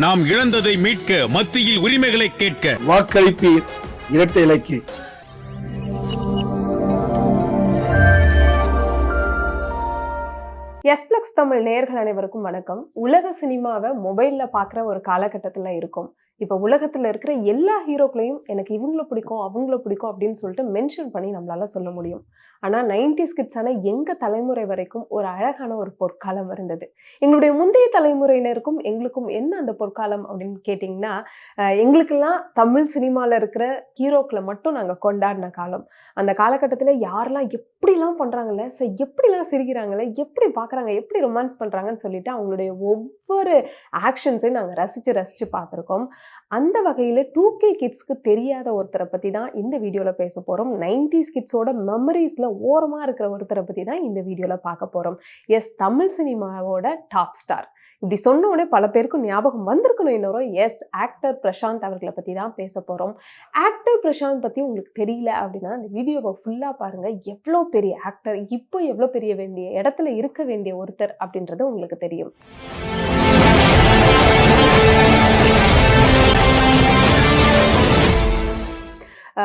நாம் இழந்ததை மீட்க மத்தியில் உரிமைகளை கேட்க. வாக்களிப்பீர் இரட்டை இலக்கு. எஸ்பிளக்ஸ் தமிழ் நேயர்கள் அனைவருக்கும் வணக்கம். உலக சினிமாவை மொபைல்ல பார்க்குற ஒரு காலகட்டத்தில் இருக்கும். இப்போ உலகத்தில் இருக்கிற எல்லா ஹீரோக்களையும் எனக்கு இவங்கள பிடிக்கும் அவங்கள பிடிக்கும் அப்படின்னு சொல்லிட்டு மென்ஷன் பண்ணி நம்மளால சொல்ல முடியும். ஆனால் நைன்டி கிட்ஸான எங்கள் தலைமுறை வரைக்கும் ஒரு அழகான ஒரு பொற்காலம் இருந்தது. எங்களுடைய முந்தைய தலைமுறையினருக்கும் எங்களுக்கும் என்ன அந்த பொற்காலம் அப்படின்னு கேட்டிங்கன்னா எங்களுக்கெல்லாம் தமிழ் சினிமாவில் இருக்கிற ஹீரோக்களை மட்டும் நாங்கள் கொண்டாடின காலம். அந்த காலகட்டத்தில் யாரெல்லாம் எப்படிலாம் பண்ணுறாங்கல்ல ச எப்படிலாம் சிரிக்கிறாங்களே எப்படி பார்க்குறாங்க எப்படி ரொமான்ஸ் பண்ணுறாங்கன்னு சொல்லிட்டு அவங்களுடைய ஒவ்வொரு ஆக்ஷன்ஸையும் நாங்கள் ரசித்து ரசித்து பார்த்துருக்கோம். அந்த வகையில் டூ கே கிட்ஸ்க்கு தெரியாத ஒருத்தரை பற்றி தான் இந்த வீடியோவில் பேச போகிறோம் நைன்டிஸ் கிட்ஸோட மெமரிஸில் ஓரமாக இருக்கிற ஒருத்தரை பற்றி தான் இந்த வீடியோவில் பார்க்க போகிறோம் எஸ் தமிழ் சினிமாவோட டாப் ஸ்டார் இப்படி சொன்ன உடனே பல பேருக்கும் ஞாபகம் வந்திருக்கணும் இன்னொரு எஸ் ஆக்டர் பிரசாந்த் அவர்களை பற்றி தான் பேச போகிறோம் ஆக்டர் பிரசாந்த் பற்றி உங்களுக்கு தெரியல அப்படின்னா இந்த வீடியோவை ஃபுல்லாக பாருங்கள் எவ்வளோ பெரிய ஆக்டர் இப்போ எவ்வளோ பெரிய வேண்டிய இடத்துல இருக்க வேண்டிய ஒருத்தர் அப்படின்றது உங்களுக்கு தெரியும்.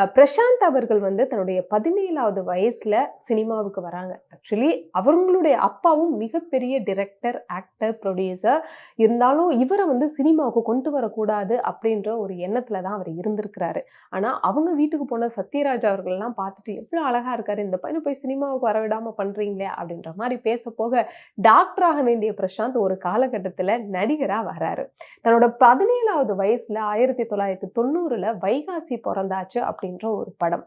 பிரசாந்த் அவர்கள் வந்து தன்னுடைய பதினேழாவது வயசில் சினிமாவுக்கு வராங்க. ஆக்சுவலி அவங்களுடைய அப்பாவும் மிகப்பெரிய டிரெக்டர் ஆக்டர் ப்ரொடியூசர் இருந்தாலும் இவரை வந்து சினிமாவுக்கு கொண்டு வரக்கூடாது அப்படின்ற ஒரு எண்ணத்தில் தான் அவர் இருந்திருக்கிறாரு. ஆனால் அவங்க வீட்டுக்கு போன சத்யராஜ் அவர்கள்லாம் பார்த்துட்டு எவ்வளோ அழகாக இருக்காரு இந்த பையனை போய் சினிமாவுக்கு வர பண்ணுறீங்களே அப்படின்ற மாதிரி பேச போக டாக்டராக வேண்டிய பிரசாந்த் ஒரு காலகட்டத்தில் நடிகராக வராரு. தன்னோட பதினேழாவது வயசில் ஆயிரத்தி தொள்ளாயிரத்தி தொண்ணூறில் வைகாசி பிறந்தாச்சு அப்படின்ற ஒரு படம்.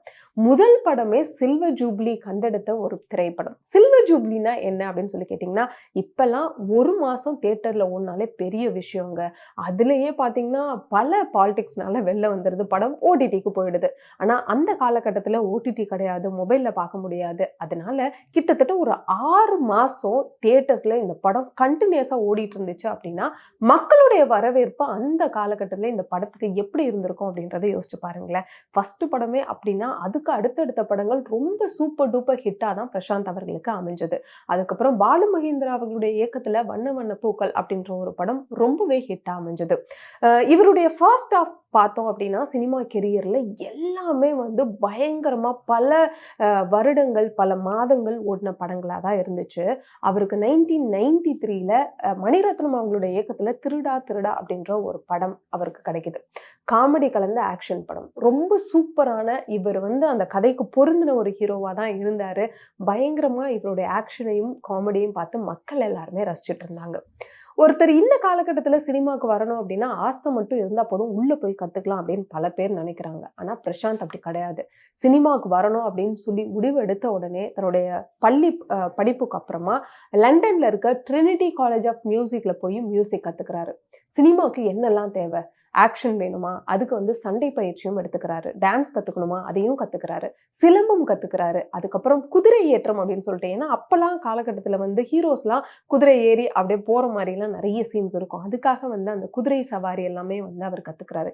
முதல் படமே சில்வர் ஜூப்ளி கண்டெடுத்த ஒரு திரைப்படம். சில்வர் ஜூப்ளினா என்ன அப்படின்னு சொல்லி கேட்டிங்கன்னா இப்போல்லாம் ஒரு மாசம் தேட்டரில் ஓடினாலே பெரிய விஷயங்க. அதுலயே பாத்தீங்கன்னா பல பாலிடிக்ஸ்னால வெளில வந்துடுது படம் ஓடிடிக்கு போயிடுது. ஆனால் அந்த காலகட்டத்தில் ஓடிடி கிடையாது. மொபைல்ல பார்க்க முடியாது. அதனால கிட்டத்தட்ட ஒரு ஆறு மாசம் தேட்டர்ஸில் இந்த படம் கண்டினியூஸா ஓடிட்டு இருந்துச்சு அப்படின்னா மக்களுடைய வரவேற்பு அந்த காலகட்டத்தில் இந்த படத்துக்கு எப்படி இருந்திருக்கும் அப்படின்றத யோசிச்சு பாருங்களேன். ஃபஸ்ட்டு படமே அப்படின்னா அதுக்கு அடுத்தடுத்த படங்கள் ரொம்ப சூப்பர் டூப்பர் ஹிட்டாக தான் பிரசாந்த் அவர்களுக்கு அமைஞ்சது. அதுக்கப்புறம் பாலு மகேந்திரா அவர்களுடைய இயக்கத்தில் வண்ண வண்ண பூக்கள் அப்படின்ற ஒரு படம் ரொம்பவே ஹிட்டாக அமைஞ்சது. இவருடைய ஃபர்ஸ்ட் ஆஃப் பார்த்தோம் அப்படின்னா சினிமா கெரியரில் எல்லாமே வந்து பயங்கரமாக பல வருடங்கள் பல மாதங்கள் ஓடின படங்களாக தான் இருந்துச்சு. அவருக்கு நைன்டீன் நைன்டி த்ரீல மணிரத்னம் அவங்களுடைய இயக்கத்தில் திருடா திருடா அப்படின்ற ஒரு படம் அவருக்கு கிடைக்குது. காமெடி கலந்த ஆக்ஷன் படம். ரொம்ப சூப்பர் சூப்பரான இவர் வந்து அந்த கதைக்கு பொருந்தின ஒரு ஹீரோவாக தான் இருந்தார். பயங்கரமாக இவருடைய ஆக்ஷனையும் காமெடியும் பார்த்து மக்கள் எல்லாருமே ரசிச்சுட்டு இருந்தாங்க. ஒருத்தர் இந்த காலகட்டத்தில் சினிமாவுக்கு வரணும் அப்படின்னா ஆசை மட்டும் இருந்தால் போதும் உள்ளே போய் கற்றுக்கலாம் அப்படின்னு பல பேர் நினைக்கிறாங்க. ஆனால் பிரசாந்த் அப்படி கிடையாது. சினிமாவுக்கு வரணும் அப்படின்னு சொல்லி முடிவு எடுத்த உடனே தன்னுடைய பள்ளி படிப்புக்கு அப்புறமா லண்டன்ல இருக்க ட்ரினிட்டி காலேஜ் ஆஃப் மியூசிக்கில் போய் மியூசிக் கற்றுக்கிறாரு சினிமாவுக்கு என்னெல்லாம் தேவை? ஆக்ஷன் வேணுமா? அதுக்கு வந்து சண்டை பயிற்சியும் எடுத்துக்கிறாரு. டான்ஸ் கற்றுக்கணுமா அதையும் கற்றுக்கிறாரு சிலம்பம் கற்றுக்கிறாரு அதுக்கப்புறம் குதிரை ஏற்றம் அப்படின்னு சொல்லிட்டு ஏன்னா அப்போல்லாம் காலகட்டத்தில் வந்து ஹீரோஸ்லாம் குதிரை ஏறி அப்படியே போகிற மாதிரிலாம் நிறைய சீன்ஸ் இருக்கும். அதுக்காக வந்து அந்த குதிரை சவாரி எல்லாமே வந்து அவர் கற்றுக்கிறாரு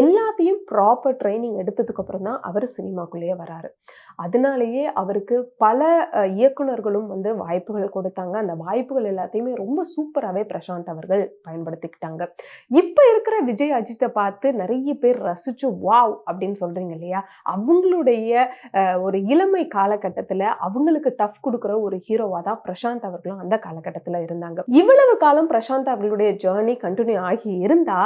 எல்லாத்தையும் ப்ராப்பர் ட்ரைனிங் எடுத்ததுக்கு அப்புறம் தான் அவர் சினிமாக்குள்ளேயே வராரு. அதனாலேயே அவருக்கு பல இயக்குநர்களும் இயக்குனர்களும் வந்து வாய்ப்புகள் கொடுத்தாங்க. அந்த வாய்ப்புகள் எல்லாத்தையுமே ரொம்ப சூப்பராகவே பிரசாந்த் அவர்கள் பயன்படுத்திக்கிட்டாங்க. இப்போ இருக்கிற விஜய் அஜித்தை பார்த்து நிறைய பேர் ரசிச்சு வாவ்! அப்படின்னு சொல்றீங்க இல்லையா? அவங்களுடைய ஒரு இளமை காலகட்டத்தில் அவங்களுக்கு டஃப் கொடுக்குற ஒரு ஹீரோவாக தான் பிரசாந்த் அவர்களும் அந்த காலகட்டத்தில் இருந்தாங்க. இவ்வளவு காலம் பிரசாந்த் அவர்களுடைய ஜேர்னி கண்டினியூ ஆகி இருந்தா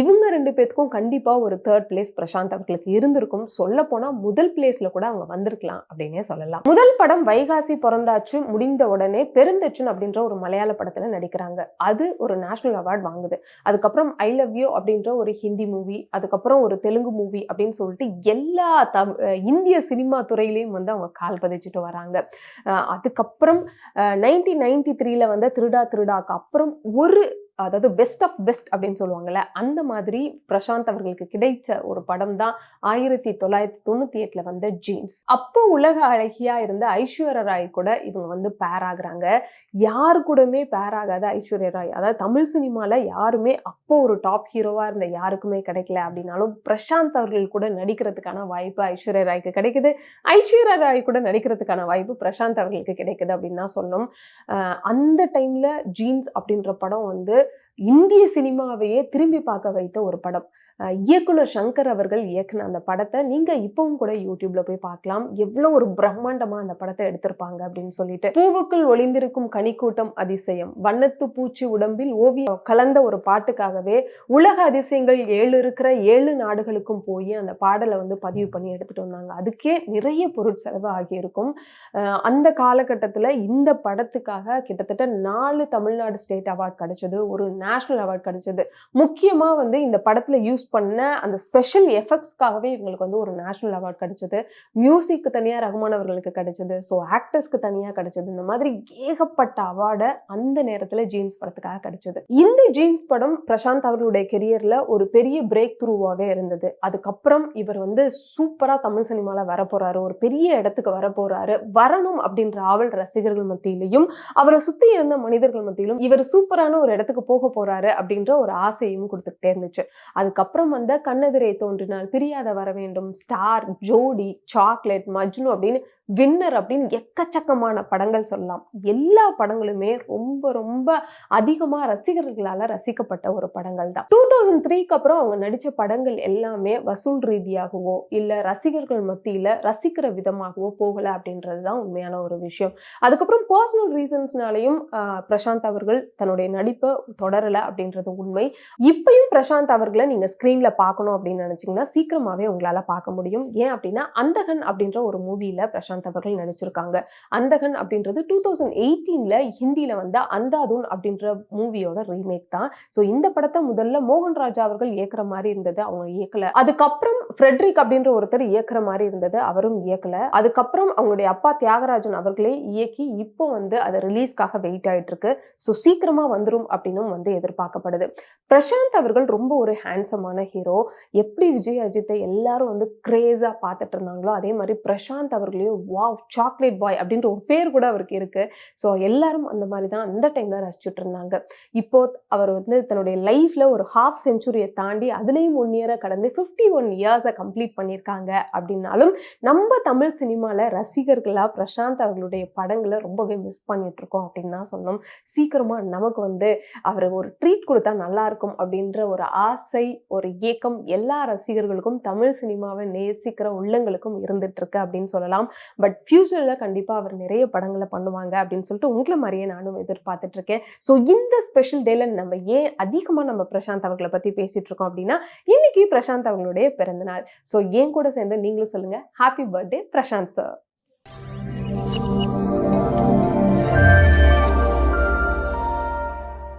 இவங்க ரெண்டு பேத்துக்கும் கண்டிப்பாக ஒரு தேர்ட் பிளேஸ் பிரசாந்த் அவர்களுக்கு இருந்திருக்கும். சொல்ல போனால் முதல் பிளேஸ்ல கூட அவங்க வந்திருக்கலாம் அப்படின்னே சொல்லலாம். முதல் படம் வைகாசி பிறந்தாச்சு முடிந்த உடனே பெருந்தச்சன் அப்படின்ற ஒரு மலையாள படத்தில் நடிக்கிறாங்க. அது ஒரு நேஷனல் அவார்ட் வாங்குது. அதுக்கப்புறம் ஐ லவ் யூ அப்படின்ற ஒரு ஹிந்தி மூவி அதுக்கப்புறம் ஒரு தெலுங்கு மூவி அப்படின்னு சொல்லிட்டு எல்லா த இந்திய சினிமா துறையிலையும் வந்து அவங்க கால் பதிச்சுட்டு வராங்க. அஹ் அதுக்கப்புறம் நைன்டீன் நைன்டி த்ரீல வந்த திருடா திருடாக்கு அப்புறம் ஒரு அதாவது பெஸ்ட் ஆஃப் பெஸ்ட் அப்படின்னு சொல்லுவாங்கள்ல அந்த மாதிரி பிரசாந்த் அவர்களுக்கு கிடைச்ச ஒரு படம் தான் ஆயிரத்தி தொள்ளாயிரத்தி தொண்ணூத்தி எட்டுல வந்த ஜீன்ஸ் அப்போ உலக அழகியா இருந்த ஐஸ்வர்யா ராய் கூட இவங்க வந்து பேர் ஆகுறாங்க. யாரு கூடமே பேர் ஆகாத ஐஸ்வர்யா ராய். அதாவது தமிழ் சினிமால யாருமே அப்போ ஒரு டாப் ஹீரோவா இருந்த யாருக்குமே கிடைக்கல அப்படின்னாலும் பிரசாந்த் அவர்கள் கூட நடிக்கிறதுக்கான வாய்ப்பு ஐஸ்வர்யா ராய்க்கு கிடைக்குது. ஐஸ்வர்யா ராய் கூட நடிக்கிறதுக்கான வாய்ப்பு பிரசாந்த் அவர்களுக்கு கிடைக்குது அப்படின்னு தான் சொல்லணும். அந்த டைம்ல ஜீன்ஸ் அப்படின்ற படம் வந்து இந்திய சினிமாவையே திரும்பி பார்க்க வைத்த ஒரு படம். இயக்குனர் சங்கர் அவர்கள் இயக்குன அந்த படத்தை நீங்கள் இப்பவும் கூட யூடியூப்ல போய் பார்க்கலாம். எவ்வளோ ஒரு பிரம்மாண்டமாக அந்த படத்தை எடுத்திருப்பாங்க அப்படின்னு சொல்லிட்டு. பூவுக்குள் ஒளிந்திருக்கும் கனிக்கூட்டம் அதிசயம். வண்ணத்து பூச்சி உடம்பில் ஓவியம் கலந்த ஒரு பாட்டுக்காகவே உலக அதிசயங்கள் ஏழு இருக்கிற ஏழு நாடுகளுக்கும் போய் அந்த பாடலை வந்து பதிவு பண்ணி எடுத்துட்டு வந்தாங்க. அதுக்கே நிறைய பொருட்செலவு ஆகியிருக்கும். அந்த காலகட்டத்தில் இந்த படத்துக்காக கிட்டத்தட்ட நாலு தமிழ்நாடு ஸ்டேட் அவார்ட் கிடைச்சது ஒரு நேஷனல் அவார்ட் கிடைச்சது. முக்கியமாக வந்து இந்த படத்தில் யூஸ் பண்ண அந்த ஸ்பெஷல் எஃபெக்ட்ஸ்க்காகவே இவங்களுக்கு வந்து ஒரு நேஷனல் அவார்ட் கிடைச்சது. மியூசிக்கு தனியாக ரகுமான் அவர்களுக்கு கிடைச்சது. ஸோ ஆக்டர்ஸ்க்கு தனியாக கிடைச்சது. இந்த மாதிரி ஏகப்பட்ட அவார்டை அந்த நேரத்தில் ஜீன்ஸ் படத்துக்காக கிடைச்சது. இந்த ஜீன்ஸ் படம் பிரசாந்த் அவர்களுடைய கெரியரில் ஒரு பெரிய பிரேக் த்ரூவாகவே இருந்தது. அதுக்கப்புறம் இவர் வந்து சூப்பராக தமிழ் சினிமாவில் வரப்போகிறாரு ஒரு பெரிய இடத்துக்கு வரப்போகிறாரு வரணும் அப்படின்ற ஆவல் ரசிகர்கள் மத்தியிலையும் அவரை சுற்றி இருந்த மனிதர்கள் மத்தியிலும் இவர் சூப்பரான ஒரு இடத்துக்கு போக போகிறாரு அப்படின்ற ஒரு ஆசையும் கொடுத்துக்கிட்டே இருந்துச்சு. அதுக்கப்புறம் வந்த கண்ணெதிரே தோன்றினால் பிரியாத வர வேண்டும். ஸ்டார் ஜோடி சாக்லேட் மஜ்னு அப்படின்னு வின்னர் அப்படின்னு எக்கச்சக்கமான படங்கள் சொல்லலாம். எல்லா படங்களுமே ரொம்ப ரொம்ப அதிகமாக ரசிகர்களால் ரசிக்கப்பட்ட ஒரு படங்கள் தான். டூ தௌசண்ட் த்ரீக்கு அப்புறம் அவங்க நடித்த படங்கள் எல்லாமே வசூல் ரீதியாகவோ இல்லை ரசிகர்கள் மத்தியில் ரசிக்கிற விதமாகவோ போகலை அப்படின்றது தான் உண்மையான ஒரு விஷயம். அதுக்கப்புறம் பர்சனல் ரீசன்ஸ்னாலையும் பிரசாந்த் அவர்கள் தன்னுடைய நடிப்பை தொடரலை அப்படின்றது உண்மை. இப்பயும் பிரசாந்த் அவர்களை நீங்கள் ஸ்க்ரீனில் பார்க்கணும் அப்படின்னு நினச்சிங்கன்னா சீக்கிரமாகவே உங்களால் பார்க்க முடியும். ஏன் அப்படின்னா அந்தகன் அப்படின்ற ஒரு மூவியில் பிரசாந்த் அவர்கள் நடிச்சிருக்காங்க. அந்தகன் அப்படின்றது டூ தௌசண்ட் எயிட்டீனில் ஹிந்தியில் வந்த அந்தாதுன் அப்படின்ற மூவியோட ரீமேக் தான். ஸோ இந்த படத்தை முதல்ல மோகன் ராஜா அவர்கள் இயக்குற மாதிரி இருந்தது அவங்க இயக்கல. அதுக்கப்புறம் ஃப்ரெட்ரிக் அப்படின்ற ஒருத்தர் இயக்குற மாதிரி இருந்தது அவரும் இயக்கல. அதுக்கப்புறம் அவங்களுடைய அப்பா தியாகராஜன் அவர்களே இயக்கி இப்போ வந்து அதை ரிலீஸ்க்காக வெயிட் ஆயிட்டு இருக்கு ஸோ சீக்கிரமா வந்துடும் அப்படின்னும் வந்து எதிர்பார்க்கப்படுது. பிரசாந்த் அவர்கள் ரொம்ப ஒரு ஹேண்ட்ஸமான ஹீரோ எப்படி விஜய் அஜித்தை எல்லாரும் வந்து கிரேஸாக பார்த்துட்டு இருந்தாங்களோ அதே மாதிரி பிரசாந்த் அவர்களையும் வாவ் சாக்லேட் பாய் அப்படின்ற ஒரு பேர் கூட அவருக்கு இருக்குது ஸோ எல்லாரும் அந்த மாதிரி தான் அந்த டைமில் ரசிச்சுட்டு இருந்தாங்க. இப்போ அவர் வந்து தன்னுடைய லைஃப்பில் ஒரு ஹாஃப் செஞ்சுரியை தாண்டி அதுலேயும் ஒன் இயரை கடந்து ஃபிஃப்டி ஒன் இயர்ஸை கம்ப்ளீட் பண்ணியிருக்காங்க அப்படின்னாலும் நம்ம தமிழ் சினிமாவில் ரசிகர்களாக பிரசாந்த் அவர்களுடைய படங்களை ரொம்பவே மிஸ் பண்ணிகிட்ருக்கோம் அப்படின்னு தான் சொன்னோம் சீக்கிரமாக நமக்கு வந்து அவர் ஒரு ட்ரீட் கொடுத்தா நல்லாயிருக்கும் அப்படின்ற ஒரு ஆசை ஒரு ஏக்கம் எல்லா ரசிகர்களுக்கும் தமிழ் சினிமாவை நேசிக்கிற உள்ளங்களுக்கும் இருந்துட்டு இருக்கு அப்படின்னு சொல்லலாம். பட் ஃபியூச்சரில் கண்டிப்பாக அவர் நிறைய படங்களை பண்ணுவாங்க அப்படின்னு சொல்லிட்டு உங்களை மாதிரியே நானும் எதிர்பார்த்துட்டு இருக்கேன். ஸோ இந்த ஸ்பெஷல் டேல நம்ம ஏன் அதிகமாக நம்ம பிரசாந்த் அவர்களை பற்றி பேசிட்டு இருக்கோம் அப்படின்னா இன்னைக்கு பிரசாந்த் அவர்களுடைய பிறந்தநாள் ஸோ ஏன் கூட சேர்ந்து நீங்களும் சொல்லுங்கள் ஹாப்பி பர்த்டே பிரசாந்த் சார்